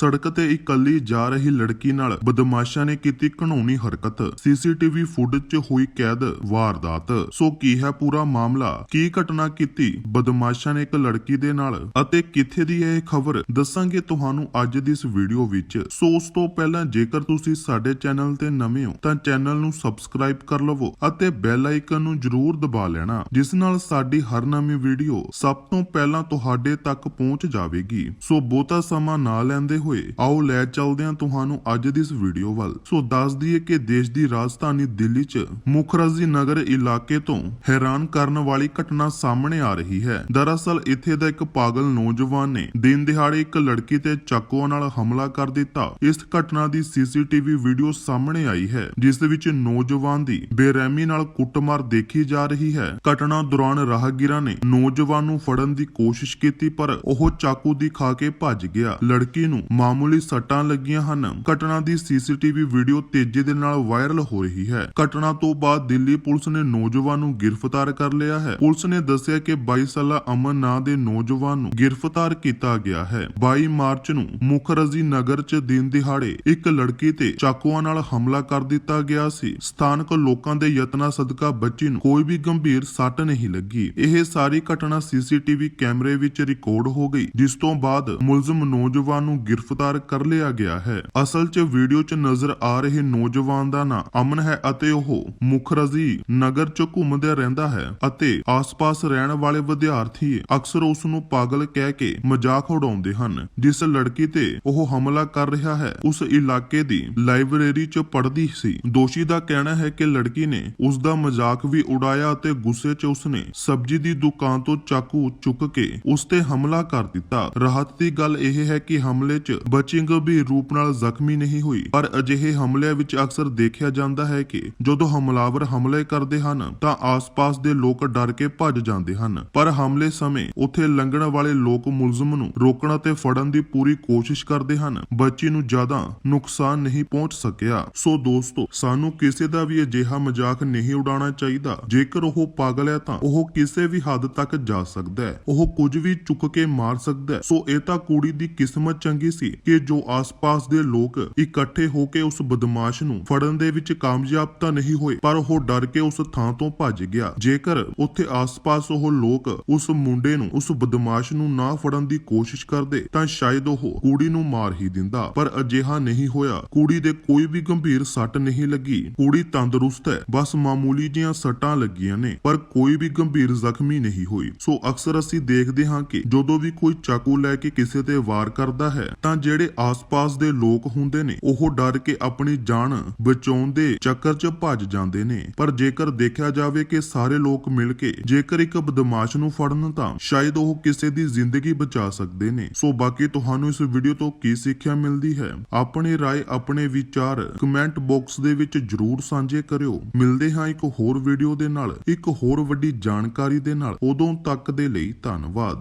ਸੜਕ ਤੇ ਇਕੱਲੀ ਜਾ ਰਹੀ ਲੜਕੀ ਨਾਲ ਬਦਮਾਸ਼ਾਂ ਨੇ ਕੀਤੀ ਘਣਾਉਣੀ ਹਰਕਤ। ਸੀਸੀਟੀਵੀ ਫੁਟੇਜ 'ਚ ਹੋਈ ਕੈਦ, ਵਾਰਦਾਤ। ਸੋ ਕੀ ਹੈ ਪੂਰਾ ਮਾਮਲਾ? ਕੀ ਘਟਨਾ ਕੀਤੀ? ਬਦਮਾਸ਼ਾਂ ਨੇ ਇੱਕ ਲੜਕੀ ਦੇ ਨਾਲ। ਅਤੇ ਕਿੱਥੇ ਦੀ ਹੈ ਇਹ ਖਬਰ? ਦੱਸਾਂਗੇ ਤੁਹਾਨੂੰ ਅੱਜ ਦੀ ਇਸ ਵੀਡੀਓ ਵਿੱਚ। ਸੋ ਉਸ ਤੋਂ ਪਹਿਲਾਂ ਜੇਕਰ ਤੁਸੀਂ ਸਾਡੇ ਚੈਨਲ ਤੇ ਨਵੇਂ ਹੋ, ਤਾਂ ਚੈਨਲ ਨੂੰ ਸਬਸਕ੍ਰਾਈਬ ਕਰ ਲਵੋ ਅਤੇ ਬੈਲ ਆਈਕਨ ਨੂੰ ਜਰੂਰ ਦਬਾ ਲੈਣਾ, ਜਿਸ ਨਾਲ ਸਾਡੀ ਹਰ ਨਵੀਂ ਵੀਡੀਓ ਸਭ ਤੋਂ ਪਹਿਲਾਂ ਤੁਹਾਡੇ ਤੱਕ ਪਹੁੰਚ ਜਾਵੇਗੀ। ਸੋ ਬਹੁਤਾ ਸਮਾਂ ਨਾ ਲੈਂਦੇ ਹੋਏ ਆਓ ਲੈ ਚੱਲਦੇ ਹਾਂ ਤੁਹਾਨੂੰ ਅੱਜ ਦੀ ਇਸ ਵੀਡੀਓ ਵੱਲ। ਸੋ ਦੱਸ ਦਈਏ ਕਿ ਦੇਸ਼ ਦੀ ਰਾਜਧਾਨੀ ਦਿੱਲੀ 'ਚ ਮੁਖਰਜੀ ਨਗਰ ਇਲਾਕੇ ਤੋਂ ਹੈਰਾਨ ਕਰਨ ਵਾਲੀ ਘਟਨਾ ਸਾਹਮਣੇ ਆ ਰਹੀ ਹੈ। ਦਰਅਸਲ ਇੱਥੇ ਦਾ ਇੱਕ ਪਾਗਲ ਨੌਜਵਾਨ ਨੇ ਦਿਨ ਦਿਹਾੜੇ ਇੱਕ ਲੜਕੀ ਤੇ ਚਾਕੂਆਂ ਨਾਲ ਹਮਲਾ ਕਰ ਦਿੱਤਾ। ਇਸ ਘਟਨਾ ਦੀ ਸੀਸੀਟੀਵੀ ਵੀਡੀਓ ਸਾਹਮਣੇ ਆਈ ਹੈ, ਜਿਸ ਦੇ ਵਿੱਚ ਨੌਜਵਾਨ ਦੀ ਬੇਰਹਿਮੀ ਨਾਲ ਕੁੱਟਮਾਰ ਦੇਖੀ ਜਾ ਰਹੀ ਹੈ। ਘਟਨਾ ਦੌਰਾਨ ਰਾਹਗੀਰਾਂ ਨੇ ਨੌਜਵਾਨ ਨੂੰ ਫੜਨ ਦੀ ਕੋਸ਼ਿਸ਼ ਕੀਤੀ, ਪਰ ਉਹ ਚਾਕੂ ਦੀ ਖਾ ਕੇ ਭੱਜ ਗਿਆ। ਲੜਕੀ ਨੂੰ ਮਾਮੂਲੀ ਸੱਟਾਂ ਲੱਗੀਆਂ ਹਨ। ਘਟਨਾ ਦੀ ਸੀਸੀਟੀਵੀ ਵੀਡੀਓ ਤੇਜ਼ੀ ਦੇ ਨਾਲ ਵਾਇਰਲ ਹੋ ਰਹੀ ਹੈ। ਘਟਨਾ ਤੋਂ ਬਾਅਦ ਦਿੱਲੀ ਪੁਲਿਸ ਨੇ ਨੌਜਵਾਨ ਨੂੰ ਗ੍ਰਿਫਤਾਰ ਕਰ ਲਿਆ ਹੈ। ਪੁਲਿਸ ਨੇ ਦੱਸਿਆ ਕਿ 22 ਸਾਲਾ ਅਮਨ ਨਾਂ ਦੇ ਨੌਜਵਾਨ ਨੂੰ ਗ੍ਰਿਫਤਾਰ ਕੀਤਾ ਗਿਆ ਹੈ। 22 ਮਾਰਚ ਨੂੰ ਮੁਖਰਜੀ ਨਗਰ 'ਚ ਦਿਨ ਦਿਹਾੜੇ ਇੱਕ ਲੜਕੀ ਤੇ ਚਾਕੂਆਂ ਨਾਲ ਹਮਲਾ ਕਰ ਦਿੱਤਾ ਗਿਆ ਸੀ। ਸਥਾਨਕ ਲੋਕਾਂ ਦੇ ਯਤਨਾਂ ਸਦਕਾ ਬੱਚੀ ਨੂੰ ਕੋਈ ਵੀ ਗੰਭੀਰ ਸੱਟ ਨਹੀਂ ਲੱਗੀ। ਇਹ ਸਾਰੀ ਘਟਨਾ ਸੀਸੀਟੀਵੀ ਕੈਮਰੇ ਵਿੱਚ ਰਿਕਾਰਡ ਹੋ ਗਈ, ਜਿਸ ਤੋਂ ਬਾਅਦ ਮੁਲਜ਼ਮ ਨੌਜਵਾਨ ਨੂੰ ਗ੍ਰਿਫਤਾਰ ਕਰ ਲਿਆ ਗਿਆ ਹੈ। ਅਸਲ 'ਚ ਵੀਡੀਓ 'ਚ ਨਜ਼ਰ ਆ ਰਹੇ ਨੌਜਵਾਨ ਦਾ ਨਾਂ ਅਮਨ ਹੈ ਅਤੇ ਉਹ ਮੁਖਰਜੀ ਨਗਰ 'ਚ ਘੁੰਮਦਾ ਰਹਿੰਦਾ ਹੈ ਅਤੇ ਆਸ-ਪਾਸ ਰਹਿਣ ਵਾਲੇ ਵਿਦਿਆਰਥੀ ਅਕਸਰ ਉਸ ਨੂੰ ਪਾਗਲ ਕਹਿ ਕੇ ਮਜ਼ਾਕ ਉਡਾਉਂਦੇ ਹਨ। ਜਿਸ ਲੜਕੀ ਤੇ ਉਹ ਹਮਲਾ ਕਰ ਰਿਹਾ ਹੈ, ਉਸ ਇਲਾਕੇ ਦੀ ਲਾਇਬ੍ਰੇਰੀ 'ਚ ਪੜ੍ਹਦੀ ਸੀ। ਦੋਸ਼ੀ ਦਾ ਕਹਿਣਾ ਹੈ ਕਿ ਲੜਕੀ ਨੇ ਉਸ ਦਾ ਮਜ਼ਾਕ ਵੀ ਉਡਾਇਆ ਅਤੇ ਗੁੱਸੇ 'ਚ ਉਸਨੇ ਸਬਜ਼ੀ ਦੀ ਦੁਕਾਨ ਤੋਂ ਚਾਕੂ ਚੁੱਕ ਕੇ ਉਸ ਤੇ ਹਮਲਾ ਕਰ ਦਿੱਤਾ। ਰਾਹਤ ਦੀ ਗੱਲ ਇਹ ਹੈ ਕਿ ਹਮਲੇ 'ਚ ਬੱਚੀ ਗੰਭੀਰ ਰੂਪ ਨਾਲ ਜ਼ਖਮੀ ਨਹੀਂ ਹੋਈ। ਪਰ ਅਜਿਹੇ ਹਮਲਿਆਂ ਵਿੱਚ ਅਕਸਰ ਦੇਖਿਆ ਜਾਂਦਾ ਹੈ ਕਿ ਜਦੋਂ ਹਮਲਾਵਰ ਹਮਲੇ ਕਰਦੇ ਹਨ, ਤਾਂ ਆਸ-ਪਾਸ ਦੇ ਲੋਕ ਡਰ ਕੇ ਭੱਜ ਜਾਂਦੇ ਹਨ। ਪਰ ਹਮਲੇ ਸਮੇਂ ਉੱਥੇ ਲੰਘਣ ਵਾਲੇ ਲੋਕ ਮੁਲਜ਼ਮ ਨੂੰ ਰੋਕਣ ਅਤੇ ਫੜਨ ਦੀ ਪੂਰੀ ਕੋਸ਼ਿਸ਼ ਕਰਦੇ ਹਨ। ਬੱਚੀ ਨੂੰ ਜ਼ਿਆਦਾ ਨੁਕਸਾਨ ਨਹੀਂ ਪਹੁੰਚ ਸਕਿਆ। ਸੋ ਦੋਸਤੋ, ਸਾਨੂੰ ਕਿਸੇ ਦਾ ਵੀ ਅਜਿਹਾ ਮਜ਼ਾਕ ਨਹੀਂ ਉਡਾਉਣਾ ਚਾਹੀਦਾ। ਜੇਕਰ ਉਹ ਪਾਗਲ ਹੈ, ਤਾਂ ਉਹ ਕਿਸੇ ਵੀ ਹੱਦ ਤੱਕ ਜਾ ਸਕਦਾ ਹੈ। ਉਹ ਕੁਝ ਵੀ ਚੁੱਕ ਕੇ ਮਾਰ ਸਕਦਾ ਹੈ। ਸੋ ਇਹ ਤਾਂ ਕੁੜੀ ਦੀ ਕਿਸਮਤ ਚੰਗੀ ਸੀ ਕਿ ਜੋ ਆਸ-ਪਾਸ ਦੇ ਲੋਕ ਇਕੱਠੇ ਹੋ ਕੇ ਉਸ ਬਦਮਾਸ਼ ਨੂੰ ਫੜਨ ਦੇ ਵਿੱਚ ਕਾਮਯਾਬ ਤਾਂ ਨਹੀਂ ਹੋਏ, ਪਰ ਉਹ ਡਰ ਕੇ ਉਸ ਥਾਂ ਤੋਂ ਭੱਜ ਗਿਆ। ਜੇਕਰ ਉੱਥੇ ਆਸ-ਪਾਸ ਉਹ ਲੋਕ ਉਸ ਮੁੰਡੇ ਨੂੰ, ਉਸ ਬਦਮਾਸ਼ ਨੂੰ ਨਾ ਫੜਨ ਦੀ ਕੋਸ਼ਿਸ਼ ਕਰਦੇ, ਤਾਂ ਸ਼ਾਇਦ ਉਹ ਕੁੜੀ ਨੂੰ ਮਾਰ ਹੀ ਦਿੰਦਾ। ਪਰ ਅਜਿਹਾ ਨਹੀਂ ਹੋਇਆ। ਕੁੜੀ ਦੇ ਕੋਈ ਵੀ ਗੰਭੀਰ ਸੱਟ ਨਹੀਂ ਲੱਗੀ। ਕੁੜੀ ਤੰਦਰੁਸਤ ਹੈ। ਬਸ ਮਾਮੂਲੀ ਜਿਹੀਆਂ ਸੱਟਾਂ ਲੱਗੀਆਂ ਨੇ, ਪਰ ਕੋਈ ਵੀ ਗੰਭੀਰ ਜ਼ਖਮੀ ਨਹੀਂ ਹੋਈ। ਸੋ ਅਕਸਰ ਅਸੀਂ ਦੇਖਦੇ ਹਾਂ ਕਿ ਜਦੋਂ ਵੀ ਕੋਈ ਚਾਕੂ ਲੈ ਕੇ ਕਿਸੇ ਤੇ ਵਾਰ ਕਰਦਾ ਹੈ, ਤਾਂ ਜਿਹੜੇ ਆਸ-ਪਾਸ ਦੇ ਲੋਕ ਹੁੰਦੇ ਨੇ, ਉਹ ਡਰ ਕੇ ਆਪਣੀ ਜਾਨ ਬਚਾਉਣ ਦੇ ਚੱਕਰ 'ਚ ਭੱਜ ਜਾਂਦੇ ਨੇ। ਪਰ ਜੇਕਰ ਦੇਖਿਆ ਜਾਵੇ ਕਿ ਸਾਰੇ ਲੋਕ ਮਿਲ ਕੇ ਜੇਕਰ ਇੱਕ ਬਦਮਾਸ਼ ਨੂੰ ਫੜਨ ਤਾਂ ਸ਼ਾਇਦ ਉਹ ਕਿਸੇ ਦੀ ਜ਼ਿੰਦਗੀ ਬਚਾ ਸਕਦੇ ਨੇ। ਸੋ ਬਾਕੀ ਤੁਹਾਨੂੰ ਇਸ ਵੀਡੀਓ ਤੋਂ ਕੀ ਸਿੱਖਿਆ ਮਿਲਦੀ ਹੈ, ਆਪਣੇ ਰਾਏ, ਆਪਣੇ ਵਿਚਾਰ ਕਮੈਂਟ ਬਾਕਸ ਦੇ ਵਿੱਚ ਜਰੂਰ ਸਾਂਝੇ ਕਰਿਓ। ਮਿਲਦੇ ਹਾਂ ਇੱਕ ਹੋਰ ਵੀਡੀਓ ਦੇ ਨਾਲ, ਇੱਕ ਹੋਰ ਵੱਡੀ ਜਾਣਕਾਰੀ ਦੇ ਨਾਲ। ਉਦੋਂ ਤੱਕ ਦੇ ਲਈ ਧੰਨਵਾਦ।